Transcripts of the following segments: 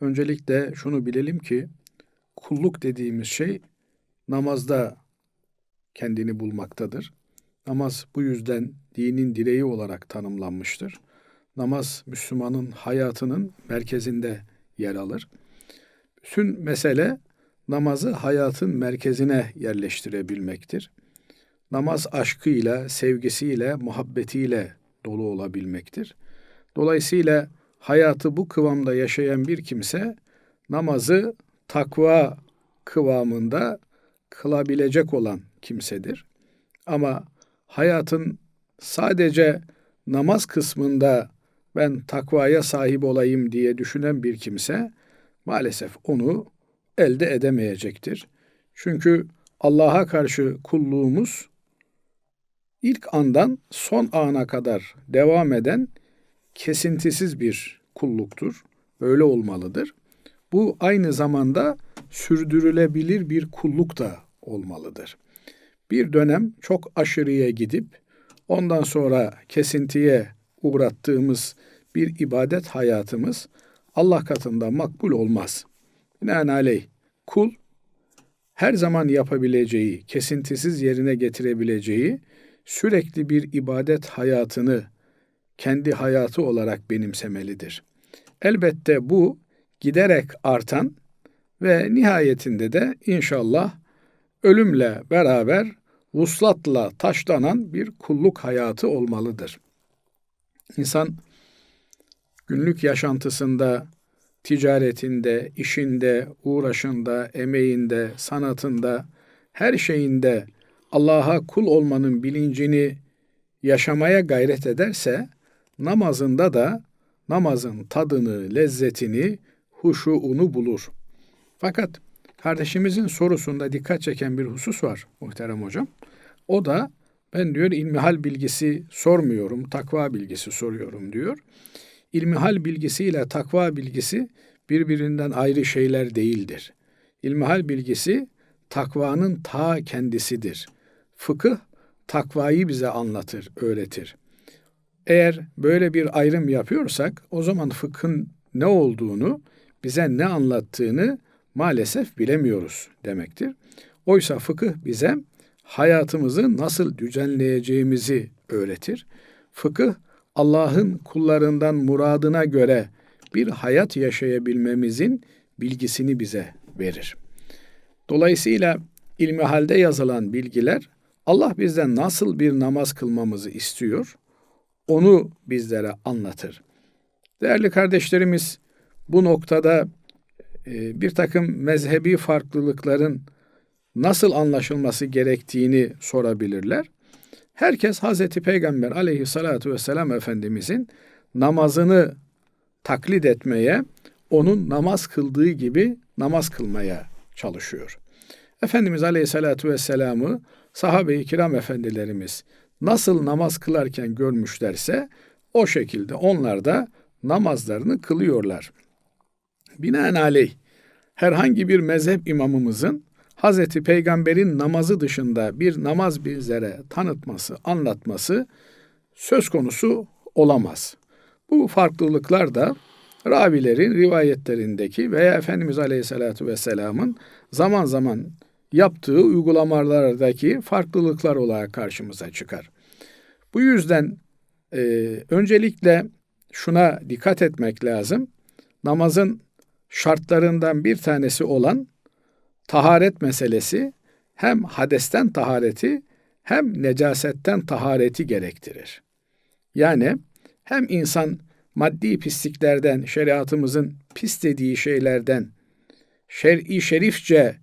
Öncelikle şunu bilelim ki kulluk dediğimiz şey namazda kendini bulmaktadır. Namaz bu yüzden dinin direği olarak tanımlanmıştır. Namaz Müslümanın hayatının merkezinde yer alır. Bütün mesele namazı hayatın merkezine yerleştirebilmektir. Namaz aşkıyla, sevgisiyle, muhabbetiyle dolu olabilmektir. Dolayısıyla hayatı bu kıvamda yaşayan bir kimse namazı takva kıvamında kılabilecek olan kimsedir. Ama hayatın sadece namaz kısmında ben takvaya sahip olayım diye düşünen bir kimse maalesef onu elde edemeyecektir. Çünkü Allah'a karşı kulluğumuz ilk andan son ana kadar devam eden kesintisiz bir kulluktur. Böyle olmalıdır. Bu aynı zamanda sürdürülebilir bir kulluk da olmalıdır. Bir dönem çok aşırıya gidip ondan sonra kesintiye uğrattığımız bir ibadet hayatımız Allah katında makbul olmaz. Binaenaleyh kul her zaman yapabileceği, kesintisiz yerine getirebileceği sürekli bir ibadet hayatını kendi hayatı olarak benimsemelidir. Elbette bu giderek artan ve nihayetinde de inşallah ölümle beraber vuslatla taşlanan bir kulluk hayatı olmalıdır. İnsan günlük yaşantısında, ticaretinde, işinde, uğraşında, emeğinde, sanatında, her şeyinde Allah'a kul olmanın bilincini yaşamaya gayret ederse namazında da namazın tadını, lezzetini, huşuunu bulur. Fakat kardeşimizin sorusunda dikkat çeken bir husus var muhterem hocam. O da ben diyor ilmihal bilgisi sormuyorum, takva bilgisi soruyorum diyor. İlmihal bilgisi ile takva bilgisi birbirinden ayrı şeyler değildir. İlmihal bilgisi takvanın ta kendisidir. Fıkıh takvayı bize anlatır, öğretir. Eğer böyle bir ayrım yapıyorsak o zaman fıkhın ne olduğunu, bize ne anlattığını maalesef bilemiyoruz demektir. Oysa fıkıh bize hayatımızı nasıl düzenleyeceğimizi öğretir. Fıkıh Allah'ın kullarından muradına göre bir hayat yaşayabilmemizin bilgisini bize verir. Dolayısıyla ilmi halde yazılan bilgiler Allah bizden nasıl bir namaz kılmamızı istiyor, onu bizlere anlatır. Değerli kardeşlerimiz, bu noktada e, bir takım mezhebi farklılıkların nasıl anlaşılması gerektiğini sorabilirler. Herkes Hazreti Peygamber aleyhissalatu vesselam Efendimizin namazını taklit etmeye, onun namaz kıldığı gibi namaz kılmaya çalışıyor. Efendimiz aleyhissalatu vesselam'ı sahabe-i kiram efendilerimiz nasıl namaz kılarken görmüşlerse o şekilde onlar da namazlarını kılıyorlar. Binaenaleyh herhangi bir mezhep imamımızın Hazreti Peygamber'in namazı dışında bir namaz bizlere tanıtması, anlatması söz konusu olamaz. Bu farklılıklar da ravilerin rivayetlerindeki veya Efendimiz Aleyhisselatü Vesselam'ın zaman zaman yaptığı uygulamalardaki farklılıklar olarak karşımıza çıkar. Bu yüzden e, öncelikle şuna dikkat etmek lazım. Namazın şartlarından bir tanesi olan taharet meselesi hem hadesten tahareti hem necasetten tahareti gerektirir. Yani hem insan maddi pisliklerden, şeriatımızın pis dediği şeylerden, şer'i şerifçe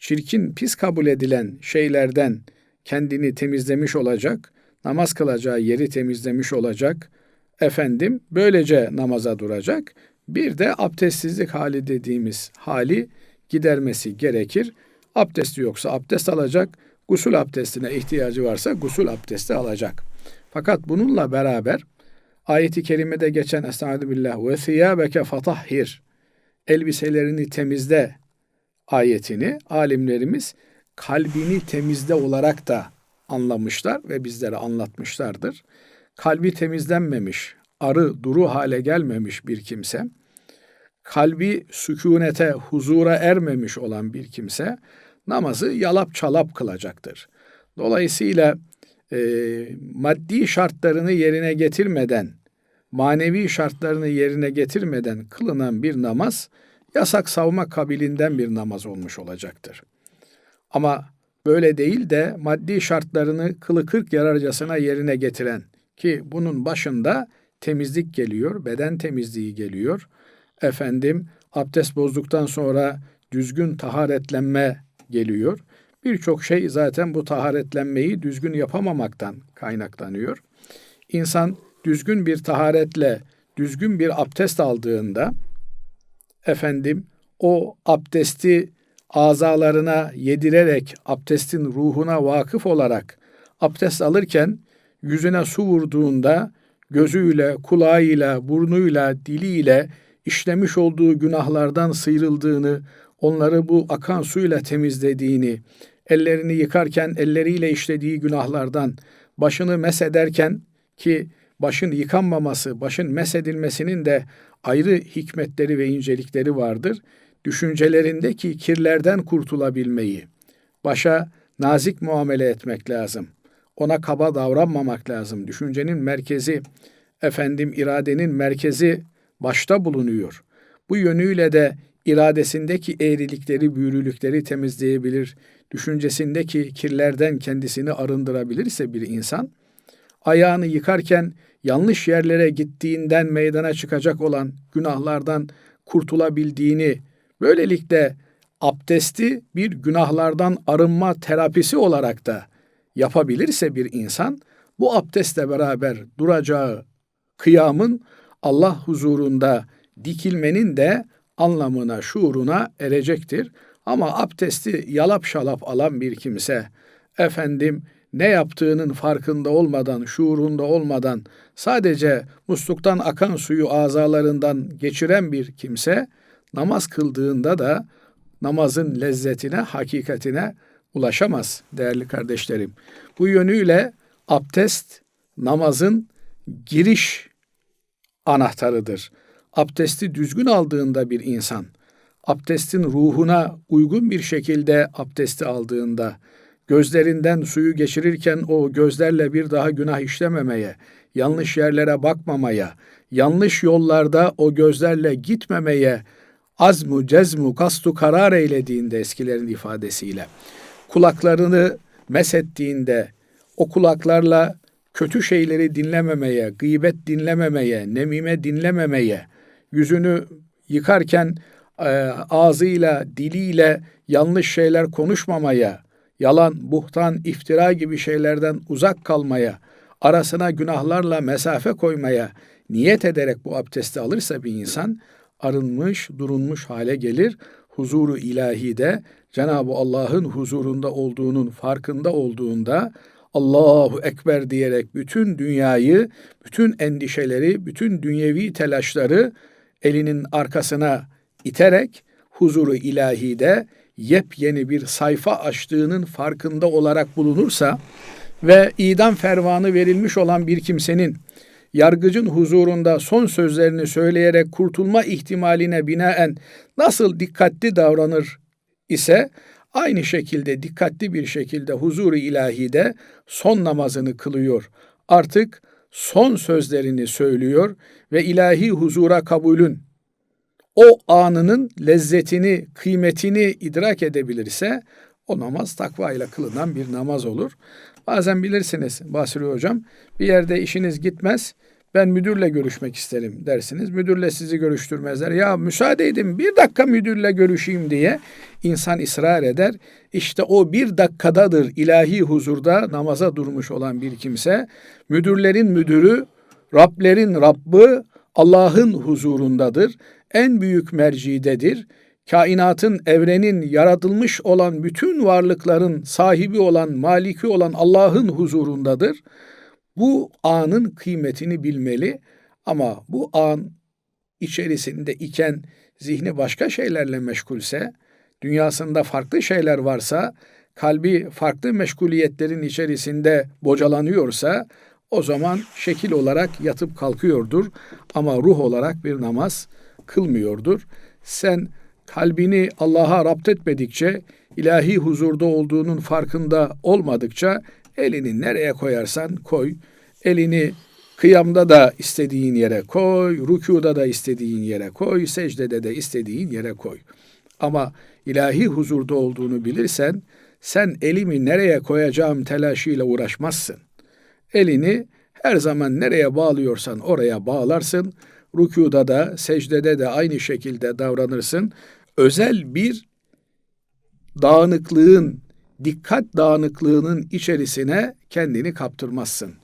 çirkin, pis kabul edilen şeylerden kendini temizlemiş olacak, namaz kılacağı yeri temizlemiş olacak, efendim böylece namaza duracak. Bir de abdestsizlik hali dediğimiz hali gidermesi gerekir. Abdesti yoksa abdest alacak, gusül abdestine ihtiyacı varsa gusül abdesti alacak. Fakat bununla beraber ayeti kerimede geçen Estaizu billah ve thiyâbeke fatahhir elbiselerini temizle ayetini alimlerimiz kalbini temizle olarak da anlamışlar ve bizlere anlatmışlardır. Kalbi temizlenmemiş, arı duru hale gelmemiş bir kimse kalbi sükunete, huzura ermemiş olan bir kimse namazı yalap çalap kılacaktır. Dolayısıyla e, maddi şartlarını yerine getirmeden, manevi şartlarını yerine getirmeden kılınan bir namaz yasak savma kabilinden bir namaz olmuş olacaktır. Ama böyle değil de maddi şartlarını kılı kırk yararcasına yerine getiren ki bunun başında temizlik geliyor, beden temizliği geliyor. Efendim abdest bozduktan sonra düzgün taharetlenme geliyor. Birçok şey zaten bu taharetlenmeyi düzgün yapamamaktan kaynaklanıyor. İnsan düzgün bir taharetle düzgün bir abdest aldığında efendim o abdesti azalarına yedirerek abdestin ruhuna vakıf olarak abdest alırken yüzüne su vurduğunda gözüyle, kulağıyla, burnuyla, diliyle işlemiş olduğu günahlardan sıyrıldığını, onları bu akan suyla temizlediğini, ellerini yıkarken elleriyle işlediği günahlardan başını mesederken ki başın yıkanmaması, başın mesedilmesinin de ayrı hikmetleri ve incelikleri vardır. Düşüncelerindeki kirlerden kurtulabilmeyi, başa nazik muamele etmek lazım. Ona kaba davranmamak lazım. Düşüncenin merkezi, efendim iradenin merkezi başta bulunuyor. Bu yönüyle de iradesindeki eğrilikleri, büyürülükleri temizleyebilir, düşüncesindeki kirlerden kendisini arındırabilirse bir insan, ayağını yıkarken yanlış yerlere gittiğinden meydana çıkacak olan günahlardan kurtulabildiğini, böylelikle abdesti bir günahlardan arınma terapisi olarak da yapabilirse bir insan, bu abdestle beraber duracağı kıyamın Allah huzurunda dikilmenin de anlamına, şuuruna erecektir. Ama abdesti yalap şalap alan bir kimse, efendim ne yaptığının farkında olmadan, şuurunda olmadan sadece musluktan akan suyu azalarından geçiren bir kimse namaz kıldığında da namazın lezzetine, hakikatine ulaşamaz değerli kardeşlerim. Bu yönüyle abdest namazın giriş anahtarıdır. Abdesti düzgün aldığında bir insan, abdestin ruhuna uygun bir şekilde abdesti aldığında, gözlerinden suyu geçirirken o gözlerle bir daha günah işlememeye, yanlış yerlere bakmamaya, yanlış yollarda o gözlerle gitmemeye azmu, cezmu, kastu karar eylediğinde eskilerin ifadesiyle, kulaklarını mesettiğinde, o kulaklarla kötü şeyleri dinlememeye, gıybet dinlememeye, nemime dinlememeye, yüzünü yıkarken e, ağzıyla, diliyle yanlış şeyler konuşmamaya, yalan, buhtan, iftira gibi şeylerden uzak kalmaya, arasına günahlarla mesafe koymaya niyet ederek bu abdesti alırsa bir insan arınmış, durulmuş hale gelir. Huzuru ilahide Cenab-ı Allah'ın huzurunda olduğunun farkında olduğunda Allahu Ekber diyerek bütün dünyayı, bütün endişeleri, bütün dünyevi telaşları elinin arkasına iterek huzuru ilahide yepyeni bir sayfa açtığının farkında olarak bulunursa ve idam fermanı verilmiş olan bir kimsenin yargıcın huzurunda son sözlerini söyleyerek kurtulma ihtimaline binaen nasıl dikkatli davranır ise aynı şekilde dikkatli bir şekilde huzuru ilahide son namazını kılıyor. Artık son sözlerini söylüyor ve ilahi huzura kabulün o anının lezzetini, kıymetini idrak edebilirse o namaz takva ile kılınan bir namaz olur. Bazen bilirsiniz Basri Hocam bir yerde işiniz gitmez ben müdürle görüşmek isterim dersiniz. Müdürle sizi görüştürmezler. Ya müsaade edin bir dakika müdürle görüşeyim diye insan ısrar eder. İşte o bir dakikadadır ilahi huzurda namaza durmuş olan bir kimse. Müdürlerin müdürü, Rablerin Rabbi Allah'ın huzurundadır. En büyük mercidedir. Kainatın, evrenin, yaratılmış olan bütün varlıkların sahibi olan, maliki olan Allah'ın huzurundadır. Bu anın kıymetini bilmeli ama bu an içerisinde iken zihni başka şeylerle meşgulse, dünyasında farklı şeyler varsa, kalbi farklı meşguliyetlerin içerisinde bocalanıyorsa o zaman şekil olarak yatıp kalkıyordur ama ruh olarak bir namaz kılmıyordur. sen kalbini Allah'a rapt etmedikçe, ilahi huzurda olduğunun farkında olmadıkça elini nereye koyarsan koy. Elini kıyamda da istediğin yere koy, rükuda da istediğin yere koy, secdede de istediğin yere koy. Ama ilahi huzurda olduğunu bilirsen sen elimi nereye koyacağım telaşıyla uğraşmazsın. Elini her zaman nereye bağlıyorsan oraya bağlarsın. Rükuda da, secdede de aynı şekilde davranırsın. Özel bir dağınıklığın, dikkat dağınıklığının içerisine kendini kaptırmazsın.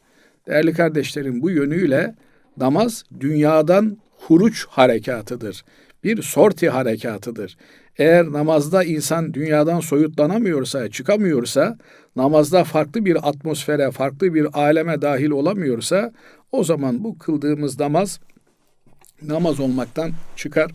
Değerli kardeşlerim bu yönüyle namaz dünyadan huruç harekatıdır. Bir sorti harekatıdır. Eğer namazda insan dünyadan soyutlanamıyorsa, çıkamıyorsa, namazda farklı bir atmosfere, farklı bir aleme dahil olamıyorsa, o zaman bu kıldığımız namaz namaz olmaktan çıkar.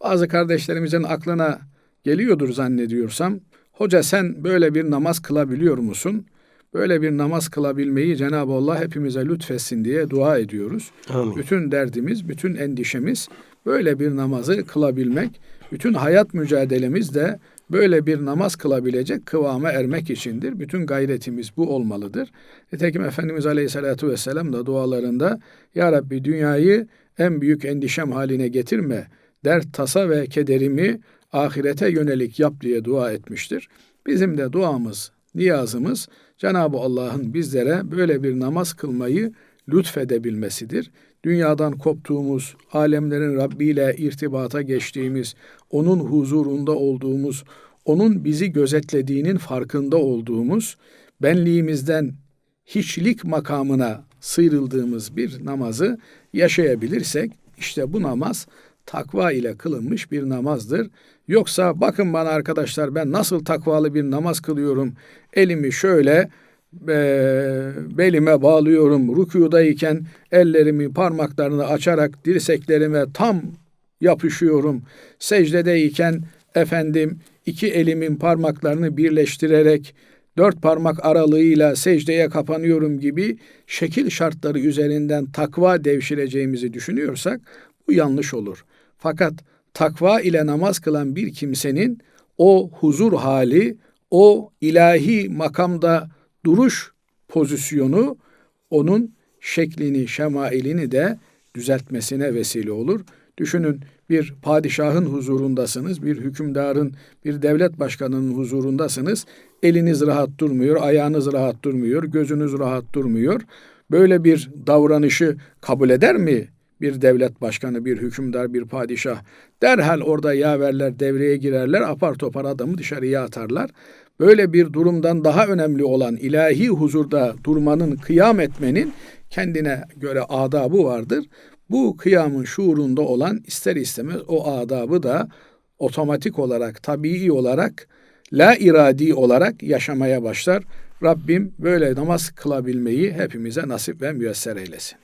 Bazı kardeşlerimizin aklına geliyordur zannediyorsam, hoca sen böyle bir namaz kılabiliyor musun? Böyle bir namaz kılabilmeyi Cenab-ı Allah hepimize lütfetsin diye dua ediyoruz. Amin. Bütün derdimiz, bütün endişemiz böyle bir namazı kılabilmek, bütün hayat mücadelemiz de böyle bir namaz kılabilecek kıvama ermek içindir. Bütün gayretimiz bu olmalıdır. Nitekim Efendimiz Aleyhisselatü Vesselam da dualarında Ya Rabbi dünyayı en büyük endişem haline getirme, dert, tasa ve kederimi ahirete yönelik yap diye dua etmiştir. Bizim de duamız, niyazımız Cenab-ı Allah'ın bizlere böyle bir namaz kılmayı lütfedebilmesidir. Dünyadan koptuğumuz, alemlerin Rabbi ile irtibata geçtiğimiz, onun huzurunda olduğumuz, onun bizi gözetlediğinin farkında olduğumuz, benliğimizden hiçlik makamına sıyrıldığımız bir namazı yaşayabilirsek, işte bu namaz takva ile kılınmış bir namazdır. Yoksa bakın bana arkadaşlar ben nasıl takvalı bir namaz kılıyorum. Elimi şöyle e, belime bağlıyorum. Rükudayken ellerimi parmaklarını açarak dirseklerime tam yapışıyorum. Secdedeyken efendim iki elimin parmaklarını birleştirerek dört parmak aralığıyla secdeye kapanıyorum gibi şekil şartları üzerinden takva devşireceğimizi düşünüyorsak bu yanlış olur. Fakat takva ile namaz kılan bir kimsenin o huzur hali, o ilahi makamda duruş pozisyonu onun şeklini, şemailini de düzeltmesine vesile olur. Düşünün bir padişahın huzurundasınız, bir hükümdarın, bir devlet başkanının huzurundasınız. Eliniz rahat durmuyor, ayağınız rahat durmuyor, gözünüz rahat durmuyor. Böyle bir davranışı kabul eder mi bir devlet başkanı, bir hükümdar, bir padişah derhal orada yaverler devreye girerler, apar topar adamı dışarıya atarlar. Böyle bir durumdan daha önemli olan ilahi huzurda durmanın, kıyam etmenin kendine göre adabı vardır. Bu kıyamın şuurunda olan ister istemez o adabı da otomatik olarak, tabii olarak, la iradi olarak yaşamaya başlar. Rabbim böyle namaz kılabilmeyi hepimize nasip ve müyesser eylesin.